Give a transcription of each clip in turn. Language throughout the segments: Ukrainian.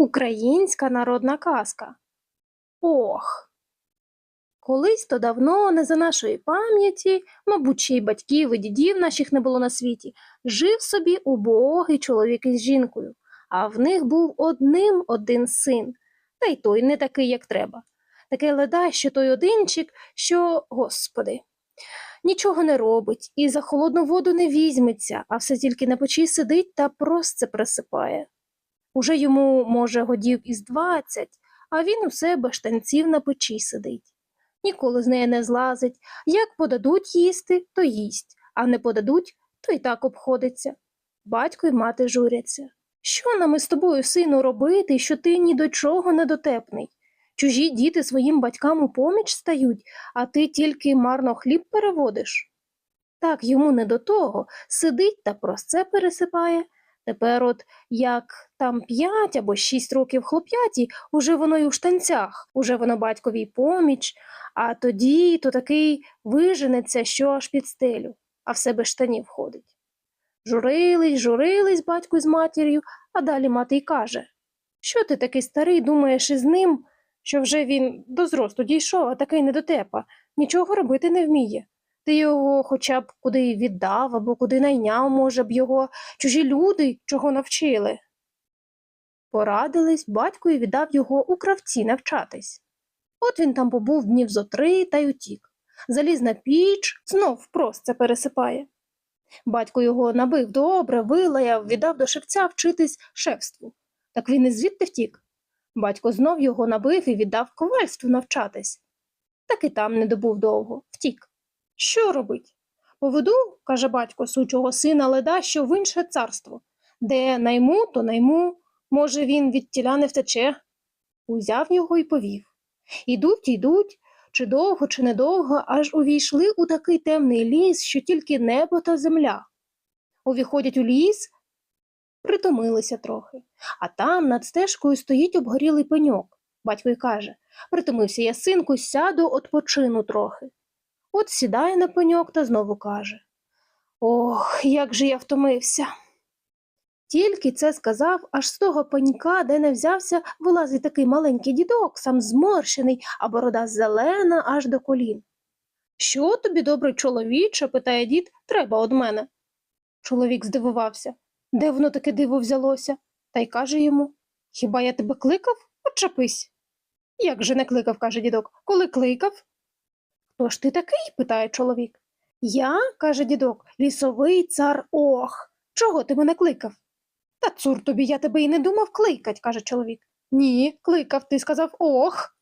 Українська народна казка. Ох. Колись то давно, не за нашої пам'яті, мабуть, ще й батьків і дідів наших не було на світі, жив собі убогий чоловік із жінкою, а в них був одним один син, та й той не такий, як треба. Таке ледаще той одинчик, що, господи, нічого не робить і за холодну воду не візьметься, а все тільки на печі сидить та просто присипає. Уже йому, може, годів із двадцять, а він усе без штанців на печі сидить. Ніколи з неї не злазить. Як подадуть їсти, то їсть, а не подадуть, то й так обходиться. Батько й мати журяться. Що нам із тобою, сину, робити, що ти ні до чого не дотепний? Чужі діти своїм батькам у поміч стають, а ти тільки марно хліб переводиш. Так йому не до того, сидить та про це пересипає. Тепер от як там п'ять або шість років хлоп'яті, уже воно й у штанцях, уже воно батьковій поміч, а тоді то такий виженеться, що аж під стелю, а все без штанів ходить. Журились, журились батько з матір'ю, а далі мати й каже Що ти такий старий думаєш із ним, що вже він до зросту дійшов, а такий недотепа, нічого робити не вміє. Ти його хоча б куди віддав або куди найняв, може б його чужі люди чого навчили. Порадились, батько і віддав його у кравці навчатись. От він там побув днів зо три та й утік. Заліз на піч, знов просто пересипає. Батько його набив добре, вилаяв, віддав до шевця вчитись шефству. Так він і звідти втік. Батько знов його набив і віддав ковальству навчатись. Так і там не добув довго, втік. Що робить? Поведу, каже батько сучого сина леда, що в інше царство. Де найму, то найму. Може, він від тіля не втече. Узяв його і повів. Ідуть, йдуть, чи довго, чи недовго, аж увійшли у такий темний ліс, що тільки небо та земля. Увіходять у ліс, притомилися трохи, а там над стежкою стоїть обгорілий пеньок. Батько й каже Притомився я, синку, сяду, odpoчину трохи. От сідає на пеньок та знову каже Ох, як же я втомився. Тільки це сказав, аж з того пенька, де не взявся, вилазить такий маленький дідок, сам зморщений, а борода зелена аж до колін. Що тобі, добрий чоловіче, питає дід, треба од мене. Чоловік здивувався. Де воно таке диво взялося? Та й каже йому Хіба я тебе кликав? Отчепись. Як же не кликав, каже дідок, коли кликав? Хто ж ти такий? питає чоловік. Я, каже дідок, лісовий цар ох. Чого ти мене кликав? Та цур тобі, я тебе і не думав кликать, каже чоловік. Ні, кликав, ти сказав ох.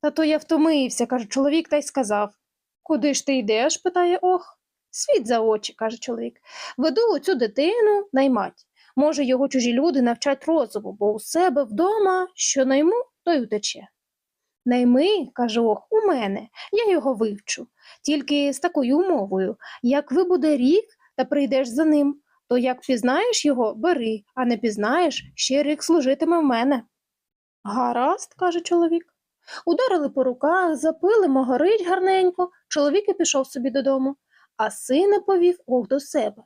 Та то я втомився, каже чоловік, та й сказав. Куди ж ти йдеш? питає ох. Світ за очі, каже чоловік. Веду оцю дитину наймать. Може, його чужі люди навчать розуму, бо у себе вдома, що найму, то й утече. Найми, каже ох, у мене, я його вивчу. Тільки з такою умовою, як вибуде рік та прийдеш за ним, то як пізнаєш його, бери, а не пізнаєш, ще рік служитиме в мене. Гаразд, каже чоловік. Ударили по руках, запили, могорить гарненько, чоловік і пішов собі додому, а сина повів ох до себе.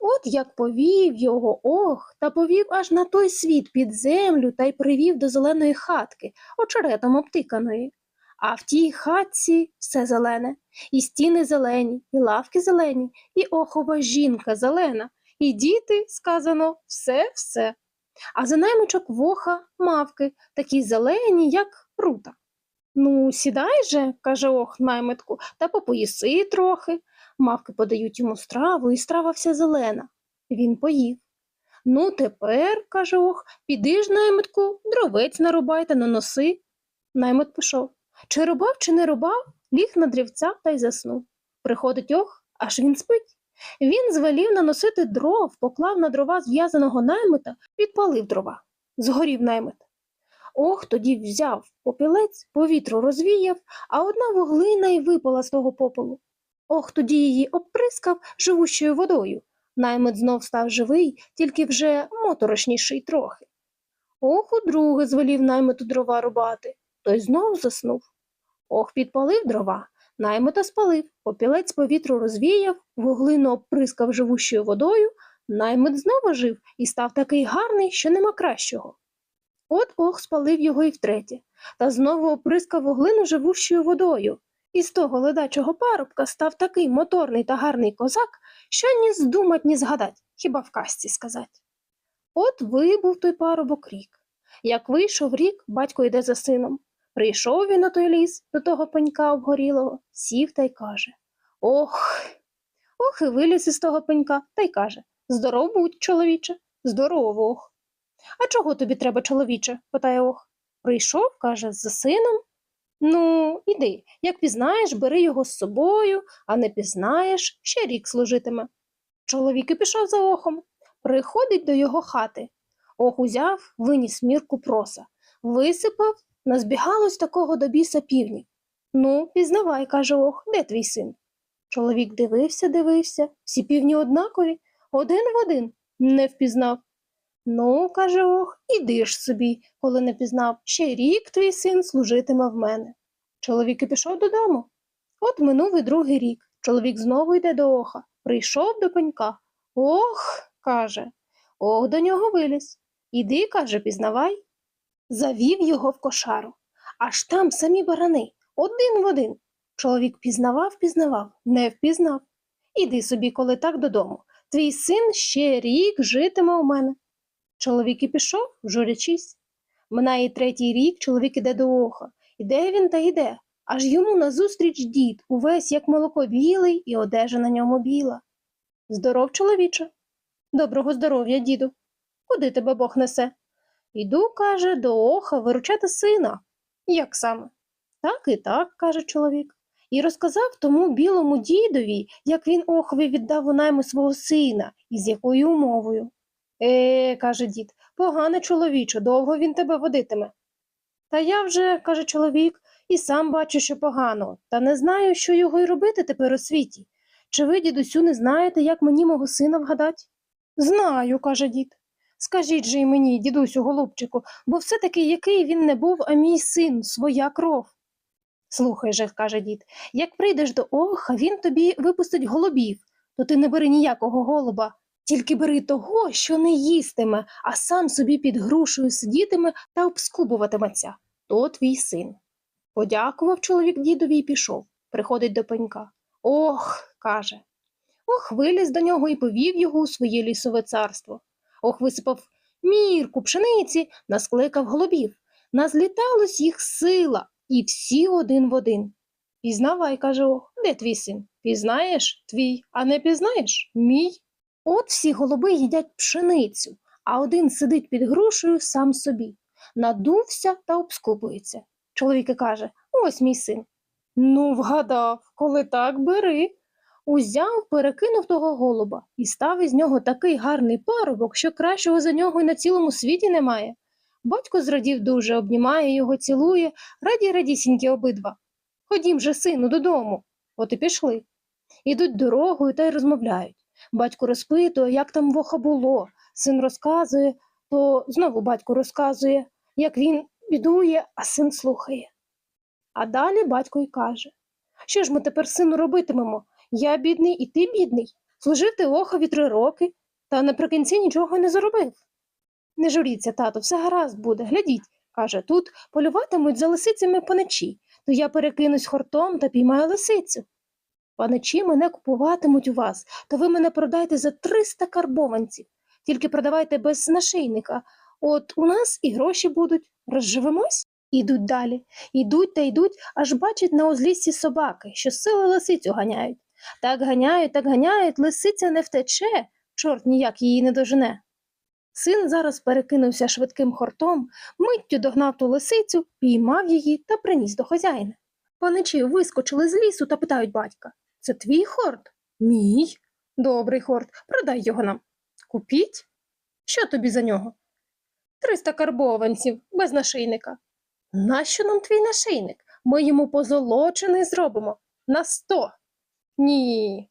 От як повів його ох, та повів аж на той світ під землю та й привів до зеленої хатки, очеретом обтиканої. А в тій хатці все зелене, і стіни зелені, і лавки зелені, і охова жінка зелена, і діти, сказано, все-все. А за наймичок воха мавки, такі зелені, як рута. Ну, сідай же, каже ох наймитку, та попоїси трохи. Мавки подають йому страву, і страва вся зелена. Він поїв. Ну, тепер, каже ох, піди ж, наймитку, дровець нарубай та наноси. Наймит пішов. Чи рубав, чи не рубав, ліг на дрівця та й заснув. Приходить ох, аж він спить. Він звелів наносити дров, поклав на дрова зв'язаного наймита, підпалив дрова. Згорів наймит. Ох, тоді взяв попілець, повітру розвіяв, а одна вуглина й випала з того попелу. Ох, тоді її обприскав живущою водою. Наймит знов став живий, тільки вже моторошніший трохи. Ох, удруге звелів наймиту дрова рубати, той знов заснув. Ох, підпалив дрова, наймита спалив, попілець повітру розвіяв, вуглину обприскав живущою водою, наймит знову жив і став такий гарний, що нема кращого. От ох спалив його і втретє, та знову оприскав вуглину живущою водою. І з того ледачого парубка став такий моторний та гарний козак, що ні здумать, ні згадать, хіба в казці сказать. От вибув той парубок рік. Як вийшов рік, батько йде за сином. Прийшов він на той ліс до того пенька обгорілого, сів та й каже Ох. Ох, і виліз із того пенька та й каже Здоров будь, чоловіче, здорово, ох. А чого тобі треба, чоловіче? питає ох. Прийшов, каже, за сином. Ну, іди, як пізнаєш, бери його з собою, а не пізнаєш, ще рік служитиме. Чоловік і пішов за охом. Приходить до його хати. Ох узяв, виніс мірку проса, висипав, назбігалось такого до біса півнів. Ну, пізнавай, каже ох, де твій син? Чоловік дивився, дивився, всі півні однакові, один в один, не впізнав. Ну, каже ох, іди ж собі, коли не пізнав, ще рік твій син служитиме в мене. Чоловік і пішов додому. От минув і другий рік. Чоловік знову йде до оха, прийшов до пенька. Ох, каже, ох до нього виліз. Іди, каже, пізнавай. Завів його в кошару. Аж там самі барани, один в один. Чоловік пізнавав, пізнавав, не впізнав. Іди собі, коли так додому. Твій син ще рік житиме у мене. Чоловік і пішов, журячись. Минає третій рік, чоловік іде до оха. Іде він та йде. Аж йому назустріч дід, увесь як молоко білий і одежа на ньому біла. Здоров, чоловіче. Доброго здоров'я, діду. Куди тебе Бог несе? Іду, каже, до оха виручати сина. Як саме? Так і так, каже чоловік. І розказав тому білому дідові, як він охові віддав у найму свого сина і з якою умовою. Е, каже дід, погане чоловіче, довго він тебе водитиме. Та я вже, каже чоловік, і сам бачу, що погано, та не знаю, що його й робити тепер у світі. Чи ви, дідусю, не знаєте, як мені мого сина вгадать? Знаю, каже дід. Скажіть же й мені, дідусю, голубчику, бо все-таки який він не був, а мій син, своя кров. Слухай же, каже дід, як прийдеш до оха, він тобі випустить голубів, то ти не бери ніякого голуба, тільки бери того, що не їстиме, а сам собі під грушею сидітиме та обскубуватиметься. То твій син. Подякував чоловік дідові і пішов. Приходить до пенька. Ох, каже. Ох, виліз до нього і повів його у своє лісове царство. Ох, висипав мірку пшениці, наскликав голубів. Назліталось їх сила, і всі один в один. Пізнавай, каже ох, де твій син? Пізнаєш твій, а не пізнаєш мій. От всі голуби їдять пшеницю, а один сидить під грушею сам собі. Надувся та обскубується. Чоловік каже Ось мій син. Ну, вгадав, коли так бери. Узяв, перекинув того голуба і став із нього такий гарний парубок, що кращого за нього й на цілому світі немає. Батько зрадів дуже, обнімає його, цілує, раді радісінькі обидва. Ходім же, сину, додому. От і пішли. Ідуть дорогою та й розмовляють. Батько розпитує, як там воха було. Син розказує, то знову батько розказує, як він бідує, а син слухає. А далі батько й каже Що ж ми тепер, сину, робитимемо? Я бідний і ти бідний. Служив ти охові три роки, та наприкінці нічого не заробив. Не журіться, тато, все гаразд буде. Глядіть, каже, тут полюватимуть за лисицями паничі, то я перекинусь хортом та піймаю лисицю. Паничі мене купуватимуть у вас, то ви мене продайте за 300 карбованців. Тільки продавайте без нашийника. От у нас і гроші будуть. Розживемось? Ідуть далі. Ідуть та йдуть, аж бачать на узліссі собаки, що сили лисицю ганяють. Так ганяють, так ганяють, лисиця не втече, чорт ніяк її не дожене. Син зараз перекинувся швидким хортом, миттю догнав ту лисицю, піймав її та приніс до хазяїна. Паничі вискочили з лісу та питають батька Це твій хорт? Мій. Добрий хорт, продай його нам. Купіть? Що тобі за нього? Триста карбованців, без нашийника. Нащо нам твій нашийник? Ми йому позолочений зробимо. На сто. Ні.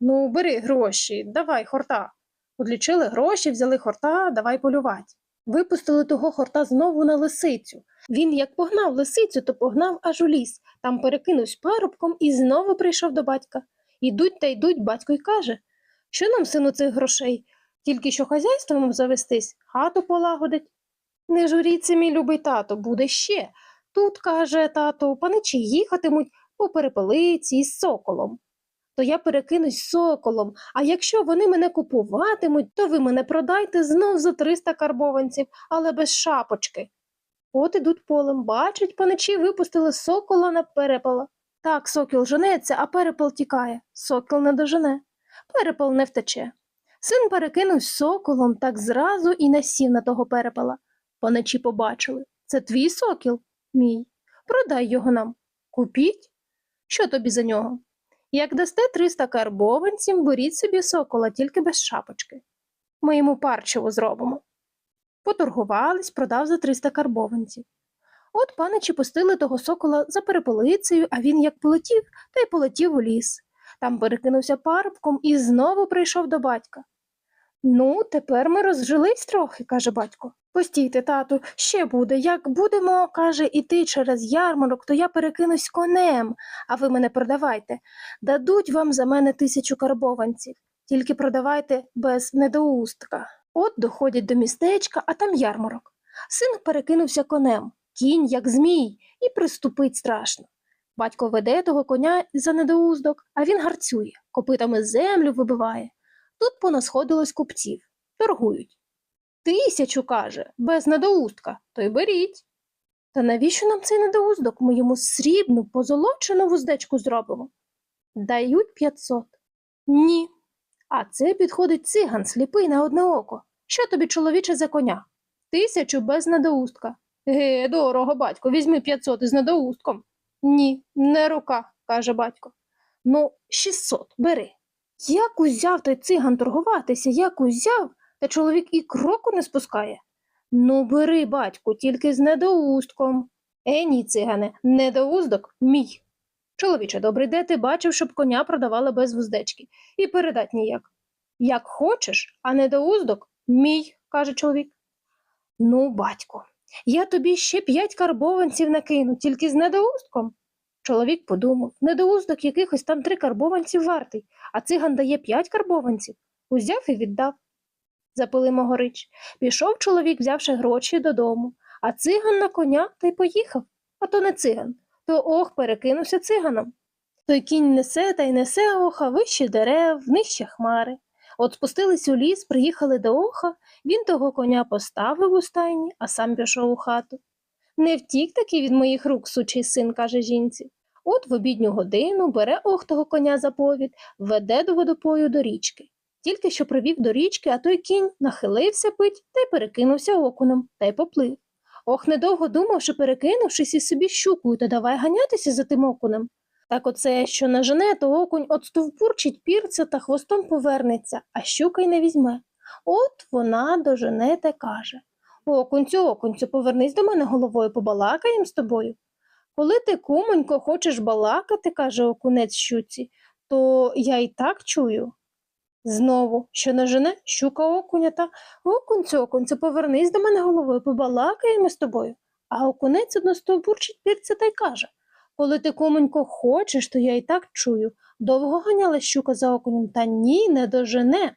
Ну, бери гроші, давай хорта. Одлічили гроші, взяли хорта, давай полювати. Випустили того хорта знову на лисицю. Він як погнав лисицю, то погнав аж у ліс, там перекинувся парубком і знову прийшов до батька. Ідуть та йдуть, батько й каже, що нам, сину, цих грошей? Тільки що хазяйством завестись, хату полагодить. Не журіться, мій любий тато, буде ще. Тут, каже тато, паничі їхатимуть по перепелиці із соколом. То я перекинусь соколом, а якщо вони мене купуватимуть, то ви мене продайте знов за 300 карбованців, але без шапочки. От ідуть полем, бачать, паничі випустили сокола на перепела. Так, сокіл женеться, а перепел тікає. Сокіл не дожене. Перепел не втече. Син перекинув соколом так зразу і насів на того перепела. Паничі побачили. Це твій сокіл? Мій. Продай його нам. Купіть? Що тобі за нього? Як дасте 300 карбованців, беріть собі сокола, тільки без шапочки. Ми йому парчеву зробимо. Поторгувались, продав за 300 карбованців. От паничі пустили того сокола за переполицею, а він як полетів, та й полетів у ліс. Там перекинувся парубком і знову прийшов до батька. Ну, тепер ми розжились трохи, каже батько. Постійте, тату, ще буде. Як будемо, каже, іти через ярмарок, то я перекинусь конем, а ви мене продавайте. Дадуть вам за мене тисячу карбованців, тільки продавайте без недоустка. От доходять до містечка, а там ярмарок. Син перекинувся конем, кінь, як змій, і приступить страшно. Батько веде того коня за недоуздок, а він гарцює, копитами землю вибиває. Тут понасходилось купців, торгують. Тисячу, каже, без недоустка, то й беріть. Та навіщо нам цей недоуздок? Ми йому срібну, позолочену вуздечку зробимо. Дають п'ятсот. Ні. А це підходить циган, сліпий на одне око. Що тобі, чоловіче, за коня? Тисячу без недоустка. Ге, дорого, батько, візьми п'ятсот із недоустком. Ні, не рука, каже батько. Ну, шістсот, бери. Як узяв той циган торгуватися, як узяв, та чоловік і кроку не спускає. Ну, бери, батьку, тільки з недоустком. Е, ні, цигане, недоуздок мій. Чоловіче, добрий, де ти бачив, щоб коня продавали без вуздечки, і передать ніяк. Як хочеш, а недоуздок мій, каже чоловік. Ну, батько, я тобі ще п'ять карбованців накину, тільки з недоустком. Чоловік подумав, недоуздок якихось там три карбованців вартий, а циган дає п'ять карбованців. Узяв і віддав. Запили могорич. Пішов чоловік, взявши гроші додому, а циган на коня та й поїхав. А то не циган, то ох перекинувся циганом. Той кінь несе та й несе оха вище дерев, нижче хмари. От спустились у ліс, приїхали до оха, він того коня поставив у стайні, а сам пішов у хату. Не втік таки від моїх рук, сучий син, каже жінці. От в обідню годину бере ох того коня за повід, веде до водопою до річки. Тільки що привів до річки, а той кінь нахилився пить та й перекинувся окунем, та й поплив. Ох, недовго думав, що перекинувшись із собі щукою, то давай ганятися за тим окунем. Так оце, що нажене, то окунь от стовпурчить пірця та хвостом повернеться, а щука й не візьме. От вона дожене та каже Окунцю, окунцю, повернись до мене головою, побалакаєм з тобою. Коли ти, кумонько, хочеш балакати, каже окунець щуці, то я й так чую. Знову, що нажене, щука окуня та окунцю, окунцю, повернись до мене головою, побалакаємо з тобою. А окунець одностовбурчить пірця та й каже Коли ти, кумонько, хочеш, то я й так чую. Довго ганяла щука за окунем, та ні, не дожене.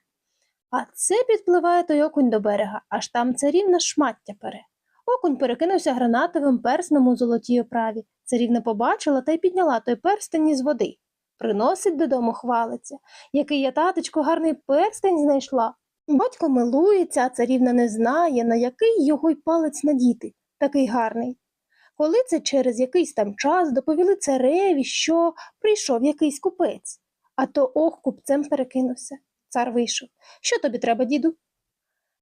А це підпливає той окунь до берега, аж там царівна шмаття пере. Окунь перекинувся гранатовим перснем у золотій оправі. Царівна побачила та й підняла той перстень із води. Приносить додому, хвалиться. Який я, таточко, гарний перстень знайшла. Батько милується, а царівна не знає, на який його й палець надіти, такий гарний. Коли це через якийсь там час доповіли цареві, що прийшов якийсь купець, а то ох купцем перекинувся. Цар вийшов. Що тобі треба, діду?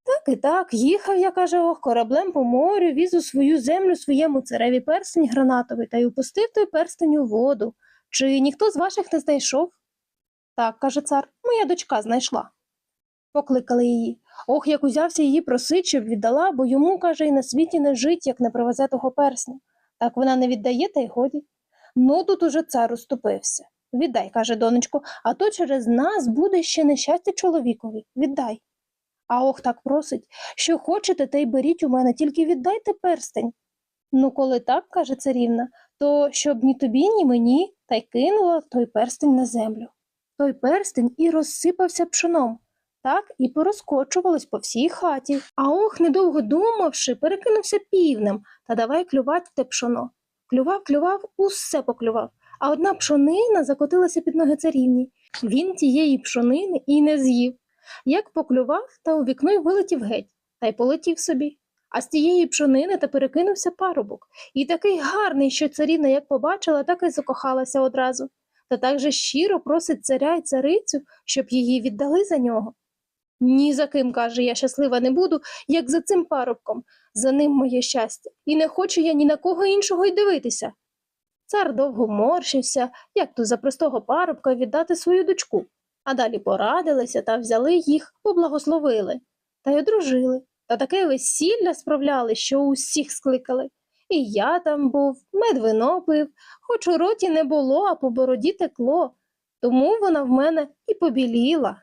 Так і так, їхав я, каже, ох, кораблем по морю, віз у свою землю своєму цареві перстень гранатовий та й упустив той перстень у воду. Чи ніхто з ваших не знайшов? Так, каже цар, моя дочка знайшла. Покликали її. Ох, як узявся її просить, щоб віддала, бо йому, каже, і на світі не жить, як не привезе того персня. Так вона не віддає, та й годі. Ну, тут уже цар уступився. Віддай, каже донечко, а то через нас буде ще нещастя чоловікові. Віддай. А ох так просить, що хочете, те й беріть у мене, тільки віддайте перстень. Ну, коли так, каже царівна, то щоб ні тобі, ні мені, та й кинула той перстень на землю. Той перстень і розсипався пшоном. так і порозкочувалось по всій хаті. А ох, недовго думавши, перекинувся півнем та давай клювати те пшоно. Клював, клював, усе поклював, а одна пшонина закотилася під ноги царівні. Він тієї пшонини і не з'їв. Як поклював, та у вікно й вилетів геть, та й полетів собі. А з тієї пшонини та перекинувся парубок. І такий гарний, що царівна як побачила, так і закохалася одразу. Та так же щиро просить царя й царицю, щоб її віддали за нього. Ні за ким, каже, я щаслива не буду, як за цим парубком. За ним моє щастя, і не хочу я ні на кого іншого й дивитися. Цар довго морщився, як то за простого парубка віддати свою дочку, а далі порадилися та взяли їх, поблагословили, та й одружили, та таке весілля справляли, що усіх скликали. І я там був, мед вино пив, хоч у роті не було, а по бороді текло, тому вона в мене і побіліла.